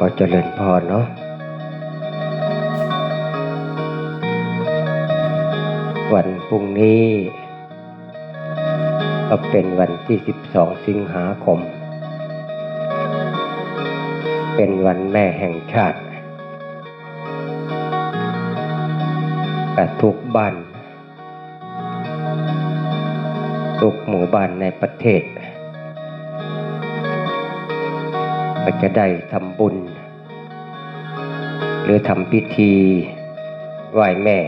ขอเจริญพรเนาะวันพรุ่งนี้ ก็เป็นวันที่ 12 สิงหาคม เป็นวันแม่แห่งชาติกับทุกบ้าน ทุกหมู่บ้านในประเทศ ก็จะได้ทำบุญ หรือทำพิธีไหว้แม่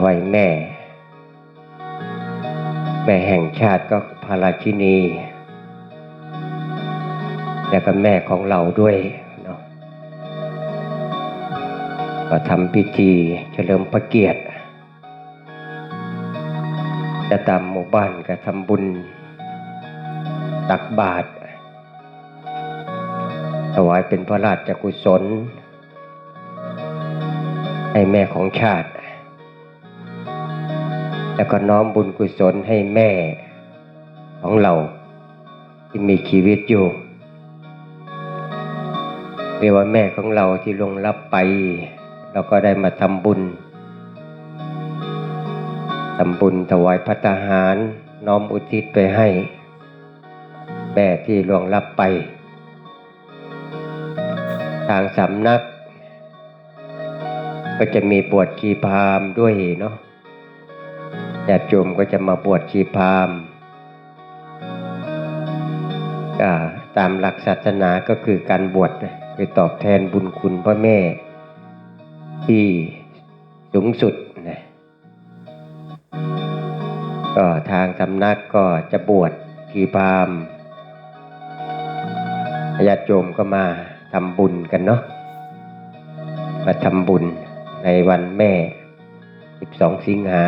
ไหว้แม่ แม่แห่งชาติก็พระราชินี แล้วก็แม่ของเราด้วยเนาะก็ทำพิธีเฉลิมพระเกียรติจะตามหมู่บ้านก็ทำบุญตักบาตร ถวายเป็นพระราชกุศล ให้แม่ของชาติ แล้วก็น้อมบุญกุศลให้แม่ของเรา ที่มีชีวิตอยู่เรียกว่าแม่ของเราที่ลงลับไป เราก็ได้มาทำบุญทำบุญถวายพระทหาร น้อมอุทิศไปให้ แม่ที่ลวงลับไป ทางสำนัก ก็จะมีบวชชีพามด้วยเนาะญาติโยมก็จะมาบวชชีพามตามหลักศาสนาก็คือการบวชนะคือตอบแทนบุญคุณพ่อแม่ ที่สูงสุดนะก็ทางสำนักก็จะบวชชีพามญาติโยมก็มา ทำบุญกันเนาะมาทำบุญในวันแม่ 12 สิงหา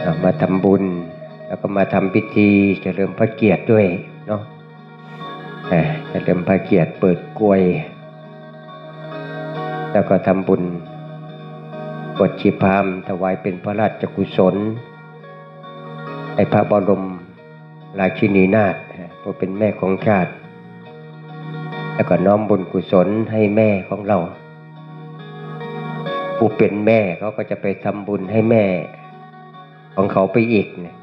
เอามาทำบุญ แล้วก็มาทำพิธีเฉลิมพระเกียรติด้วยเนาะเอ่อเฉลิมพระเกียรติเปิดกลวย แล้วก็ทำบุญบทชีพามถวายเป็นพระราชกุศลให้พระบรมราชินีนาถผู้เป็นแม่ของชาติ แล้วก็น้อมบุญกุศลให้แม่ของเรา ผู้เป็นแม่เขาก็จะไปทำบุญให้แม่ ของเขาไปอีกเนี่ย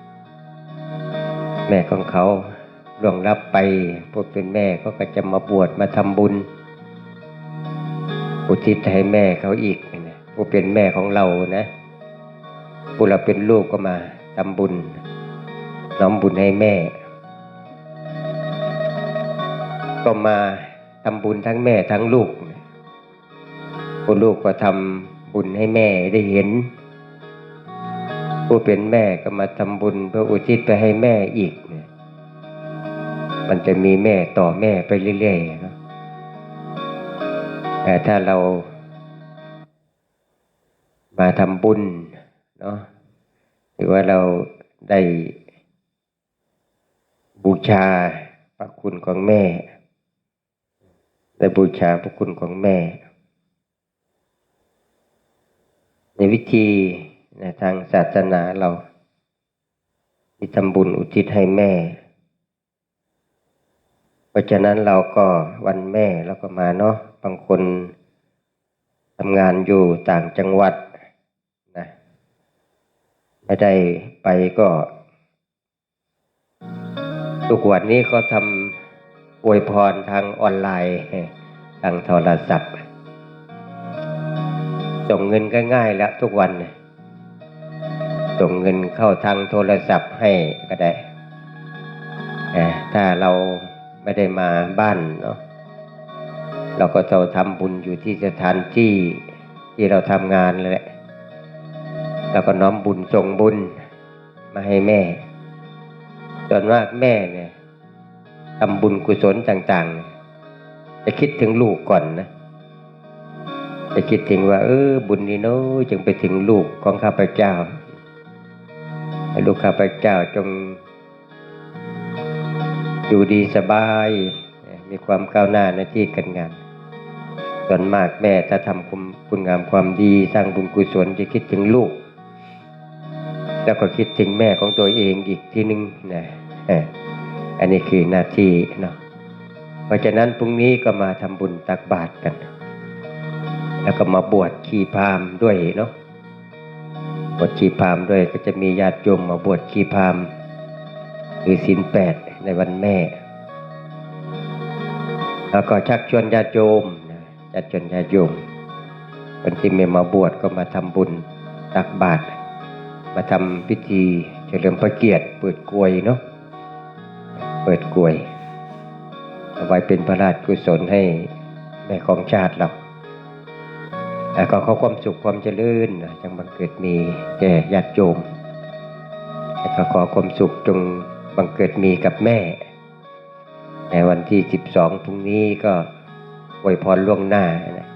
แม่ของเขาล่วงรับไปผู้เป็นแม่เขาก็จะมาบวชมาทำบุญ อุทิศให้แม่เขาอีกเนี่ยผู้เป็นแม่ของเรานะ ผู้เราเป็นลูกก็มาทำบุญ น้อมบุญให้แม่ ก็มา ทำบุญทั้งแม่ทั้งลูกผู้ลูกก็ทำบุญให้แม่ได้เห็น ผู้เป็นแม่ก็มาทำบุญเพื่ออุทิศไปให้แม่อีก มันจะมีแม่ต่อแม่ไปเรื่อยๆนะแต่ถ้าเรามาทำบุญเนาะหรือว่าเราได้บูชาพระคุณของแม่ ได้บูชาพระคุณของแม่ ในวิธีนทางศาสนาเราที่ทำบุญอุทิศให้แม่ เพราะฉะนั้นเราก็วันแม่เราก็มาเนาะบางคนทำงานอยู่ต่างจังหวัดนะไม่ได้ไปก็ ทุกวันนี้เขาทำ อวยพรทางออนไลน์ทางโทรศัพท์ ส่งเงินก็ง่ายแล้วทุกวัน ส่งเงินเข้าทางโทรศัพท์ให้ก็ได้ ถ้าเราไม่ได้มาบ้านเนาะเราก็จะทำบุญอยู่ที่สถานที่ที่เราทำงานเลยแหละแล้วก็น้อมบุญส่งบุญมาให้แม่ส่วนมากแม่เนี่ย ทำบุญกุศลต่างๆ จะคิดถึงลูกก่อนนะจะคิดถึงว่า เออ บุญนี้เนาะจึงไปถึงลูกของข้าพเจ้าให้ลูกข้าพเจ้าจง อยู่ดีสบาย มีความก้าวหน้าในที่การงานส่วนมากแม่ถ้าทำคุณคุณงามความดีสร้างบุญกุศลจะคิดถึงลูก แล้วก็คิดถึงแม่ของตัวเองอีกทีหนึงนะ อันนี้คือหน้าที่เนาะเพราะฉะนั้นพรุ่งนี้ก็มาทำบุญตักบาตรกัน แล้วก็มาบวชชีพามด้วยเนาะบวชชีพามด้วยก็จะมีญาติโยมมาบวชชีพามคือศีลแปดในวันแม่ แล้วก็ชักชวนญาติโยมนะชักชวนญาติโยมคนที่ไม่มาบวชก็มาทำบุญตักบาตรมาทำพิธีเฉลิมพระเกียรติเปิดกลวยเนาะ เปิดกลวย เอาไว้เป็นพระราชกุศลให้แม่ของชาติเราแล้วก็ขอความสุขความเจริญจังบังเกิดมีแก่ญาติโยมแล้วก็ขอความสุขจงบังเกิดมีกับแม่ ในวันที่ 12พรุ่งนี้ก็อวยพรล่วงหน้านะ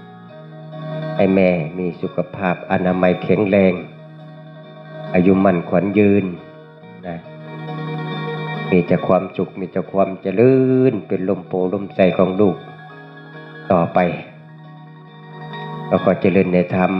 ให้แม่มีสุขภาพอนามัยแข็งแรง อายุมั่นขวัญยืน มีแต่ความสุขมีแต่ความเจริญเป็นลมโพลมใจของลูกต่อไป แล้วก็เจริญในธรรม